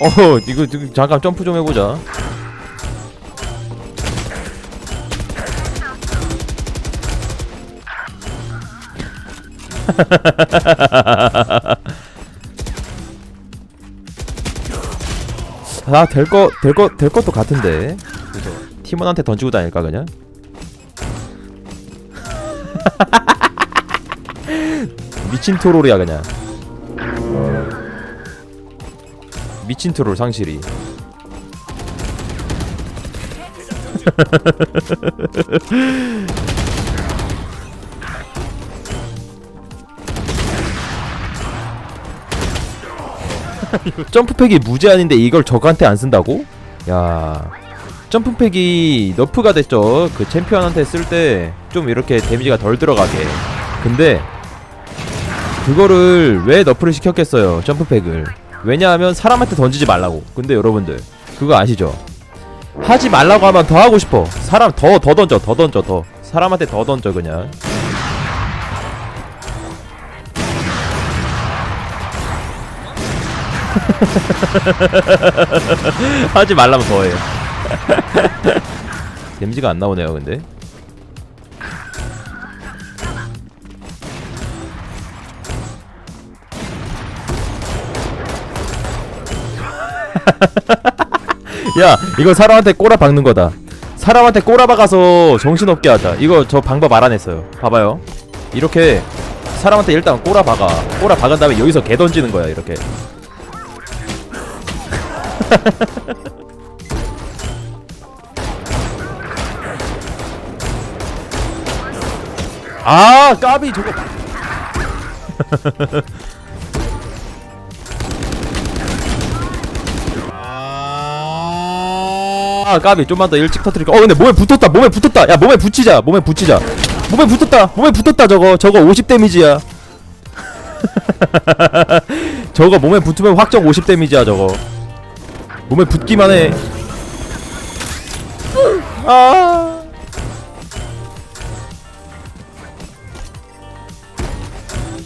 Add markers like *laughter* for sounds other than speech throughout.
어 이거 지금 잠깐 점프 좀 해보자. *laughs* 아 될 거 될 거 될 것도 같은데. 그죠 팀원한테 던지고 다닐까 그냥? *laughs* 미친 토롤이야 그냥 미친 트롤 상실이. *laughs* 점프팩이 무제한인데 이걸 적한테 안 쓴다고? 야 점프팩이 너프가 됐죠. 그 챔피언한테 쓸 때 좀 이렇게 데미지가 덜 들어가게. 근데 그거를 왜 너프를 시켰겠어요 점프팩을 왜냐하면 사람한테 던지지 말라고. 근데 여러분들 그거 아시죠? 하지 말라고 하면 더 하고 싶어. 사람 더더 던져 더 던져 더. 사람한테 더 던져 그냥. *laughs* 하지 말라면 더해. *laughs* 데미지가 안 나오네요 근데 *laughs* 야 이거 사람한테 꼬라 박는 거다. 사람한테 꼬라 박아서 정신없게 하자. 이거 저 방법 알아냈어요. 봐봐요. 이렇게 사람한테 일단 꼬라 박아. 꼬라 박은 다음에 여기서 개 던지는 거야 이렇게. *laughs* 아 까비 저거 *laughs* 아 까비. 좀만 더 일찍 터뜨릴까? 어 근데 몸에 붙었다. 몸에 붙었다. 야 몸에 붙이자. 몸에 붙이자. 몸에 붙었다. 몸에 붙었다 저거. 저거 50 데미지야. *laughs* 저거 몸에 붙으면 확정 50 데미지야 저거. 몸에 붙기만 해. 아.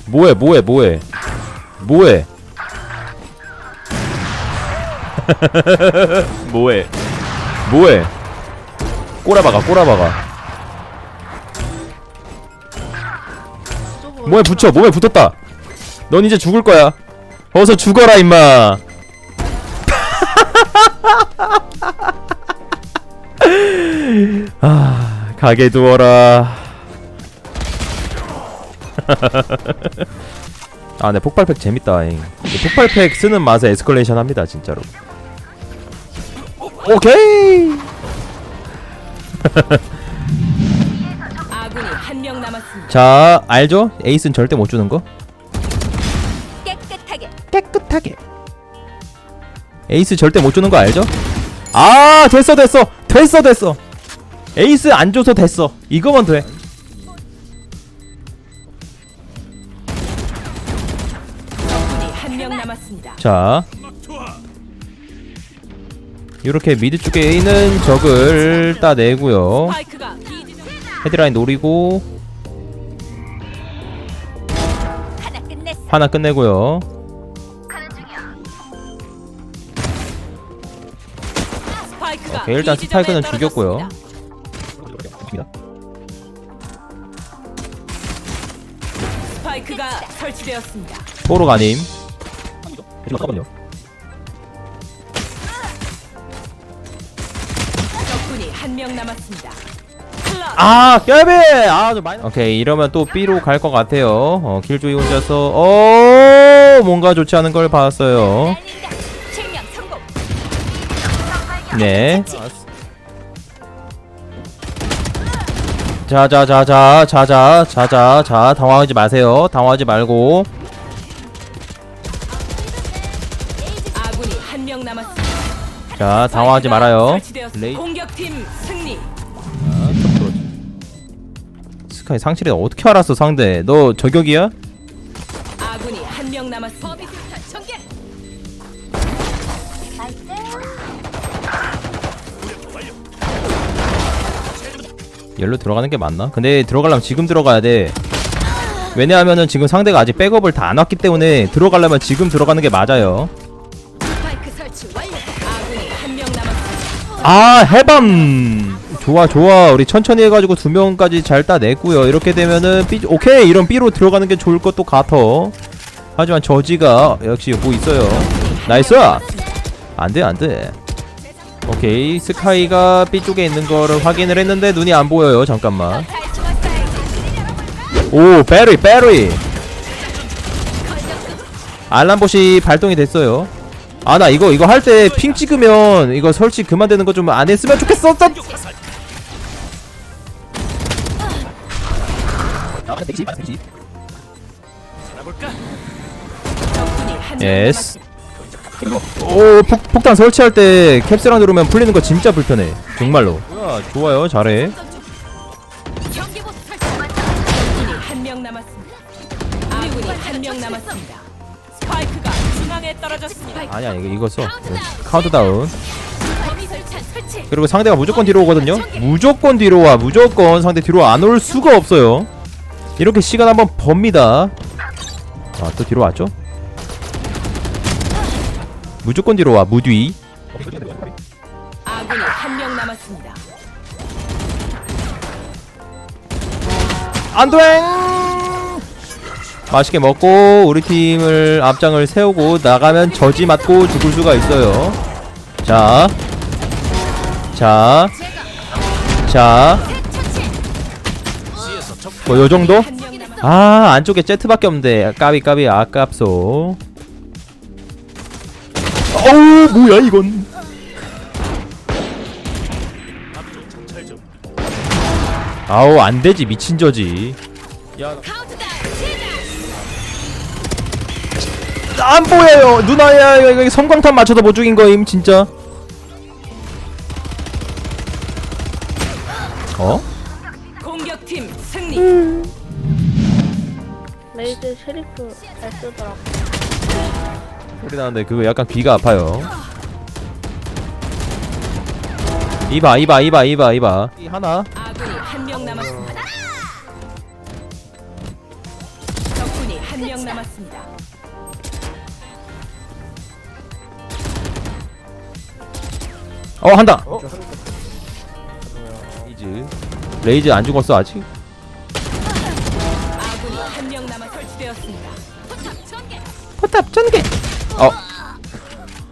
뭐해 뭐해 뭐해? 뭐해? *laughs* 뭐해 뭐해? 꼬라박아 꼬라박아. 몸에 붙여 몸에 붙었다. 넌 이제 죽을 거야. 어서 죽어라 임마. *laughs* 아 가게 두어라. *laughs* 아 네 폭발팩 재밌다 잉. 이 폭발팩 쓰는 맛에 에스컬레이션 합니다 진짜로 오케이. 아군이 한 명 남았습니다. 자 알죠? 에이스는 절대 못 주는 거. 깨끗하게. 깨끗하게. 에이스 절대 못 주는 거 알죠? 아 됐어 됐어. 됐어 됐어. 에이스 안 줘서 됐어. 이거만 돼. 적군이 한 명 남았습니다. 자 이렇게 미드 쪽에 있는 적을 따내고요. 헤드라인 노리고 하나 끝내고요. 스파이크가 오케이, 일단 스파이크는. 죽였고요. 스파이크가 설치되었습니다. 포로 가님. 잠깐만요 한 명 남았습니다. 아 깨비! 아좀 많이 오케이 이러면 또 B로 갈 것 같아요. 어 킬조이 혼자서. 어 뭔가 좋지 않은 걸 봤어요. 성공. 네. 자자자자 자자 자자 자 당황하지 마세요. 당황하지 말고 자 당황하지 말아요 설치되었습니다. 레이 공격팀 승리. 스카이 상실이 어떻게 알았어 상대 너 저격이야? 아군이 한 명 남았습니다. 전개. 열로 들어가는 게 맞나? 근데 들어가려면 지금 들어가야 돼. 왜냐하면은 지금 상대가 아직 백업을 다 안 왔기 때문에 들어가려면 지금 들어가는 게 맞아요. 아 해밤! 좋아 좋아. 우리 천천히 해가지고 두 명까지 잘 따냈고요. 이렇게 되면은 B 오케이! 이런 B로 들어가는 게 좋을 것도 같아 하지만 저지가 역시 뭐 있어요. 나이스! 안돼 안돼. 오케이. 스카이가 B 쪽에 있는 거를 확인을 했는데 눈이 안 보여요. 잠깐만. 오 배리 배리 알람봇이 발동이 됐어요 아 나 이거 이거 할 때 핑 찍으면 이거 설치 그만되는 거 좀 안 했으면 좋겠어 짠! 예스. 오 폭, 폭탄 설치할 때 캡스랑 누르면 풀리는 거 진짜 불편해 정말로 뭐야 좋아요 잘해 경계복 설치 완료. 적군이 한명 남았습니다. 아군이 한명 남았습니다. 스파이크가 중앙에 떨어졌습니다. 아니야 이거 이거 써 카운트다운. 범위 설치 설치. 그리고 상대가 무조건 뒤로 오거든요. 무조건 뒤로 와 무조건 상대 뒤로 안 올 수가 없어요. 이렇게 시간 한번 법니다. 아또 뒤로 왔죠? 무조건 뒤로 와 무뒤. 아군이 한 명 남았습니다. 안돼 맛있게 먹고 우리 팀을 앞장을 세우고 나가면 저지 맞고 죽을 수가 있어요. 자 자, 자, 뭐 요정도? 아 안쪽에 제트밖에 없는데. 까비 까비 아깝소. 어우 뭐야 이건. 아우 안되지 미친 저지 안 보여요 누나야 이거, 이거 섬광탄 맞춰도 못 죽인 거임 진짜 어? 공격팀 승리. 레이드 쉐리프 잘 쓰더라고. 소리 나는데 그거 약간 귀가 아파요. 이봐 이봐 이봐 이봐 이봐 이 하나 어 한다. 레이즈. 레이즈 안 죽었어 아직? 아군이 한 명 남아 설치되었습니다. 포탑 전개. 어.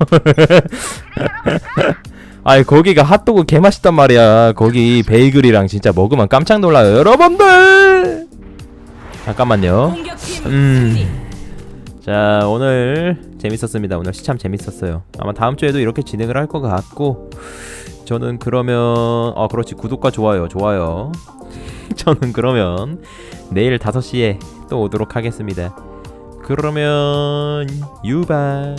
*laughs* 아이 거기가 핫도그 개맛있단 말이야. 거기 베이글이랑 진짜 먹으면 깜짝 놀라요. 여러분들! 잠깐만요. 공격팀 음. 승리. 자 오늘 재밌었습니다. 오늘 시참 재밌었어요. 아마 다음 주에도 이렇게 진행을 할 것 같고 저는 그러면 어 그렇지. 구독과 좋아요. 좋아요. *laughs* 저는 그러면 내일 5시에 또 오도록 하겠습니다. 그러면 유바